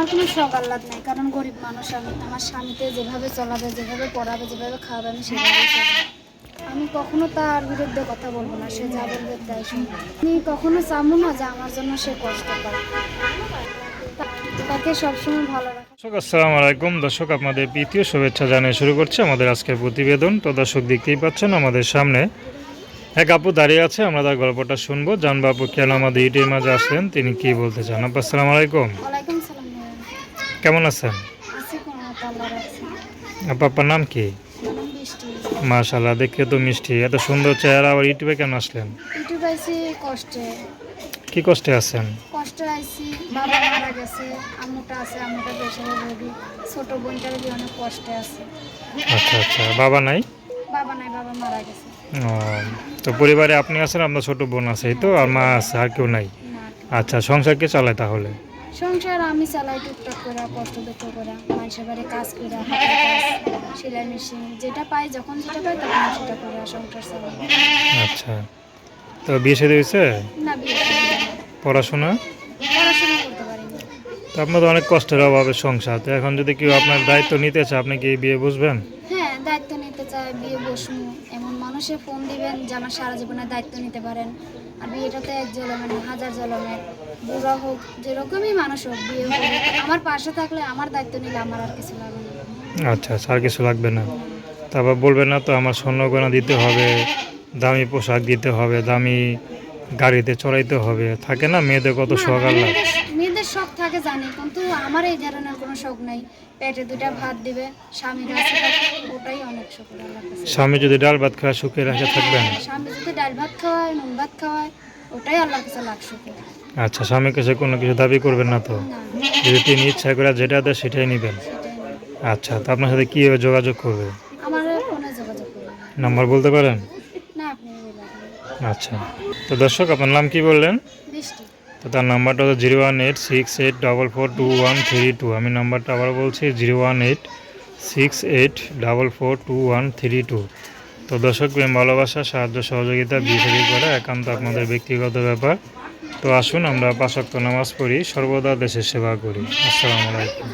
আমার কোনো শখ আহ্লাদ নেই কারণ গরিব মানুষ আমি আমার যেভাবে চলাবে যেভাবে পড়াবে যেভাবে খাওয়াবে আমি সেভাবে আমি কখনো তার বিরুদ্ধে কথা বলব না সে যা বলবে তাই শুনব। আমি কখনো চাবো না যে আমার জন্য সে কষ্ট পায় তাকে সবসময় ভালো রাখা। দর্শক আসসালামু আলাইকুম। দর্শক আপনাদের প্রীতীয় শুভেচ্ছা জানিয়ে শুরু করছে আমাদের আজকের প্রতিবেদন। তো দর্শক দেখতেই পাচ্ছেন আমাদের সামনে এক আপু দাঁড়িয়ে আছে আমরা তার গল্পটা শুনব। জানব আপু কেন আমাদের ইটির মাঝে আসলেন তিনি কি বলতে চান? আপু আসসালামু আলাইকুম। কেমন আছেন? আছি আপনার নাম কি? মাশাল্লাহ দেখতে তো মিষ্টি। এত সুন্দর চেহারা আবার ইউটিউবে কেন আসলেন? কষ্টে। কি কষ্টে আছেন? কষ্টে আইসি বাবা মারা গেছে আম্মুটা আছে আম্মুটা প্রেশারে রোগী ছোট বোনটার বি অনেক কষ্টে আছে। আচ্ছা আচ্ছা বাবা নাই? বাবা নাই বাবা মারা গেছে। ও, তো পরিবারে আপনি আছেন আপনার ছোট বোন আছে তো? আর মা আছে আর কেউ নাই? আচ্ছা সংসার কে চালায় তাহলে? সংসার আমি চালাই টুকটাক করে কষ্ট দুঃখ করে মানুষের বাড়ি কাজ করে সেলাই মেশিন যেটা পাই যখন যেটা পাই তখন সেটা করে সংসার চালাই। আচ্ছা। তো বিয়ে সাথে হয়েছে? না বিয়ে পড়াশোনা? পড়াশোনা করতে পারিনি। তো আপনার তো অনেক কষ্টের অভাবে সংসার। তো এখন যদি কেউ আপনার দায়িত্ব নিতে চায় আপনি কি বিয়ে বুঝবেন? হ্যাঁ দায়িত্ব নিতে চায় বিয়ে বসমু এমন মানুষে ফোন দিবেন যে আমার সারা জীবনের দায়িত্ব নিতে পারেন। আর বিয়েটাতে এক জলমের হাজার জলমের। বুড়া হোক যেরকমই মানুষ হোক বিয়ে হোক আমার পাশে থাকলে আমার দায়িত্ব নিলে আমার আর কিছু লাগবে না। আচ্ছা আচ্ছা আর কিছু লাগবে না। তারপর বলবেন না তো আমার স্বর্ণ গয়না দিতে হবে দামি পোশাক দিতে হবে দামি গাড়িতে চড়াইতে হবে। থাকে না মেয়েদের কত না, মেয়েদের শখ থাকে জানি কিন্তু আমার এই ধরনের কোনো শখ নেই। পেটে দুইটা ভাত দিবে স্বামীর কাছে ওটাই অনেক শখ স্বামী যদি ডাল ভাত খাওয়া সুখে রাখে থাকবেন? স্বামী যদি ডাল ভাত খাওয়ায় নুন ভাত খাওয়ায় ওটাই আল্লাহর কাছে লাখ শুক্র আচ্ছা স্বামীর কাছে কোনো কিছু দাবি করবেন না তো? যদি তিনি ইচ্ছা করে যেটা দেয় সেটাই নেবেন। আচ্ছা তো আপনার সাথে কীভাবে যোগাযোগ করবে? আমার ফোনে যোগাযোগ করবেন নাম্বার বলতে পারেন? না আপনি আচ্ছা তো দর্শক আপনার নাম কি বললেন? বৃষ্টি। তো তার নাম্বারটা হচ্ছে zero one eight six eight double four two one three two. আমি নাম্বারটা আবার বলছি, zero one eight six eight double four two one three two. তো দর্শক, প্রেম, ভালোবাসা, সাহায্য, সহযোগিতা, বিয়ে করা একান্ত আপনাদের ব্যক্তিগত ব্যাপার। তো আসুন আমরা পাঁচক্ত নামাজ পড়ি, সর্বদা দেশের সেবা করি। আসসালামু আলাইকুম।